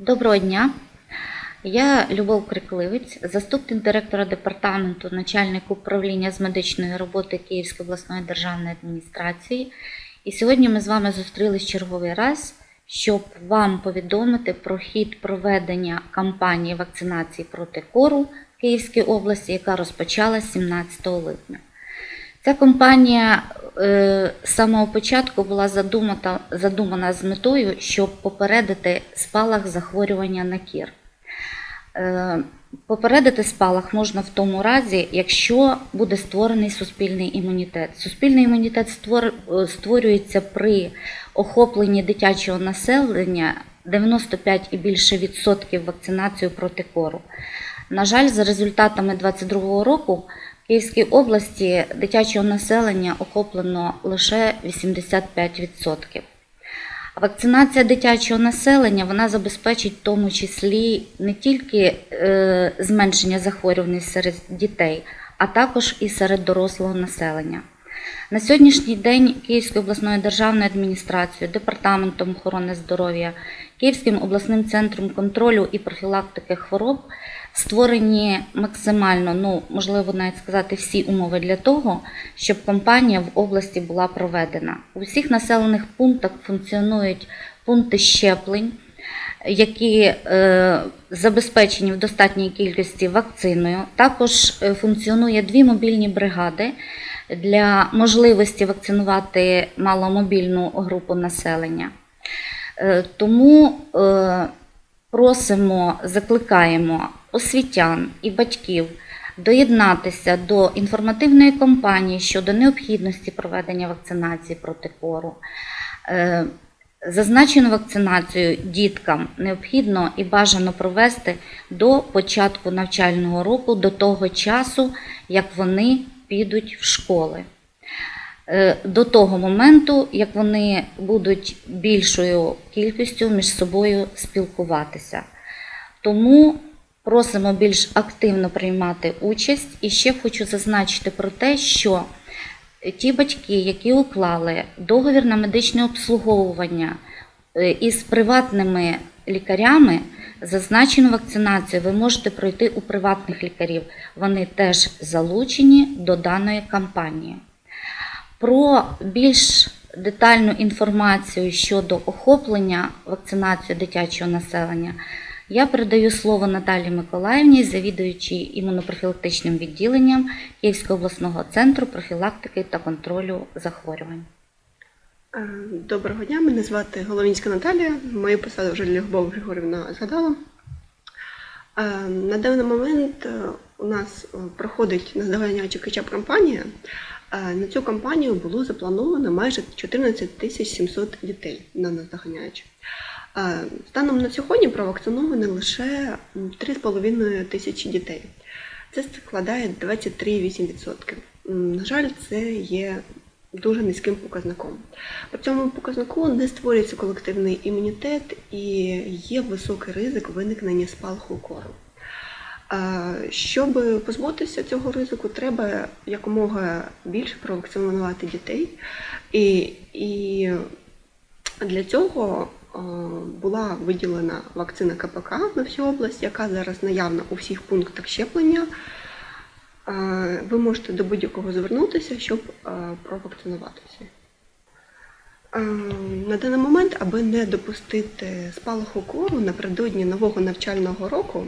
Доброго дня. Я Любов Крикливець, заступник директора департаменту, начальник управління з медичної роботи Київської обласної державної адміністрації. І сьогодні ми з вами зустрілись черговий раз, щоб вам повідомити про хід проведення кампанії вакцинації проти кору в Київській області, яка розпочалась 17 липня. Ця кампанія е, з самого початку була задумата, задумана з метою, щоб попередити спалах захворювання на кір. Е, Попередити спалах можна в тому разі, якщо буде створений суспільний імунітет. Суспільний імунітет е, створюється при охопленні дитячого населення 95 і більше відсотків вакцинацією проти кору. На жаль, за результатами 2022 року Київській області дитячого населення охоплено лише 85%. Вакцинація дитячого населення вона забезпечить в тому числі не тільки е, зменшення захворюваності серед дітей, а також і серед дорослого населення. На сьогоднішній день Київською обласною державною адміністрацією, департаментом охорони здоров'я, Київським обласним центром контролю і профілактики хвороб створені максимально, ну можливо, навіть сказати, всі умови для того, щоб кампанія в області була проведена. У всіх населених пунктах функціонують пункти щеплень, які е, забезпечені в достатній кількості вакциною. Також е, функціонує дві мобільні бригади для можливості вакцинувати маломобільну групу населення. Е, Тому е, просимо, закликаємо освітян і батьків доєднатися до інформативної кампанії щодо необхідності проведення вакцинації проти кору. Е, Зазначену вакцинацію діткам необхідно і бажано провести до початку навчального року, до того часу, як вони підуть в школи. Е, До того моменту, як вони будуть більшою кількістю між собою спілкуватися. Тому просимо більш активно приймати участь. І ще хочу зазначити про те, що ті батьки, які уклали договір на медичне обслуговування е, із приватними лікарями, зазначену вакцинацію ви можете пройти у приватних лікарів. Вони теж залучені до даної кампанії. Про більш детальну інформацію щодо охоплення вакцинацією дитячого населення я передаю слово Наталі Миколаївні, завідуючій імунопрофілактичним відділенням Київського обласного центру профілактики та контролю захворювань. Е, Доброго дня, мене звати Головінська Наталія. Мою посаду вже Любов Григорівна згадала. Е, На даний момент е, у нас проходить наздоганяюча кетчап кампанія. Е, На цю кампанію було заплановано майже 14 тисяч 700 дітей на наздоганяючу. Е, Станом на сьогодні провакциновано лише 3,5 тисячі дітей. Це складає 23,8%. На жаль, це є дуже низьким показником. По цьому показнику не створюється колективний імунітет і є високий ризик виникнення спалаху кору. Е, Щоб позбутися цього ризику, треба якомога більше провакцинувати дітей. І, і для цього була виділена вакцина КПК на всю область, яка зараз наявна у всіх пунктах щеплення. Е, Ви можете до будь-якого звернутися, щоб е, провакцинуватися. Е, На даний момент, аби не допустити спалаху кору напередодні нового навчального року,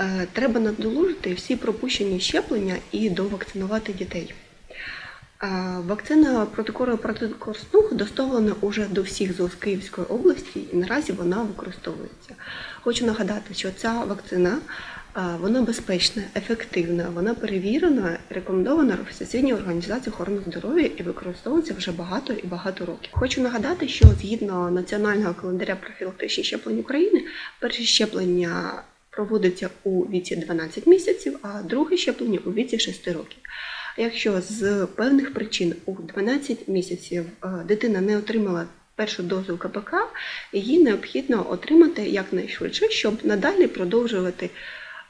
е, треба надолужити всі пропущені щеплення і довакцинувати дітей. Е, Вакцина проти кору доставлена уже до всіх ЗОЗ Київської області і наразі вона використовується. Хочу нагадати, що ця вакцина е, вона безпечна, ефективна, вона перевірена, рекомендована Всесвітньою організацією охорони здоров'я і використовується вже багато і багато років. Хочу нагадати, що згідно національного календаря профілактичних щеплень України, перші щеплення проводиться у віці 12 місяців, а друге щеплення у віці 6 років. Якщо з певних причин у 12 місяців е, дитина не отримала першу дозу КПК, її необхідно отримати якнайшвидше, щоб надалі продовжувати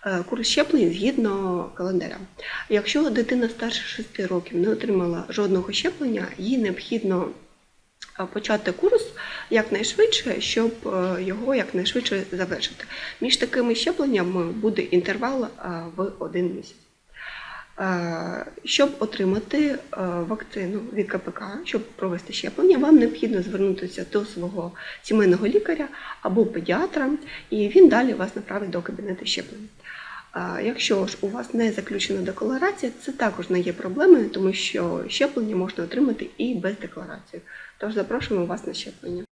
е, курс щеплень згідно календаря. Якщо дитина старше 6 років не отримала жодного щеплення, їй необхідно е, почати курс якнайшвидше, щоб його якнайшвидше завершити. Між такими щепленнями буде інтервал в один місяць. Е, Щоб отримати е, вакцину від КПК, щоб провести щеплення, вам необхідно звернутися до свого сімейного лікаря або педіатра, і він далі вас направить до кабінету щеплення. Якщо ж у вас не заключена декларація, це також не є проблемою, тому що щеплення можна отримати і без декларації. Тож запрошуємо вас на щеплення.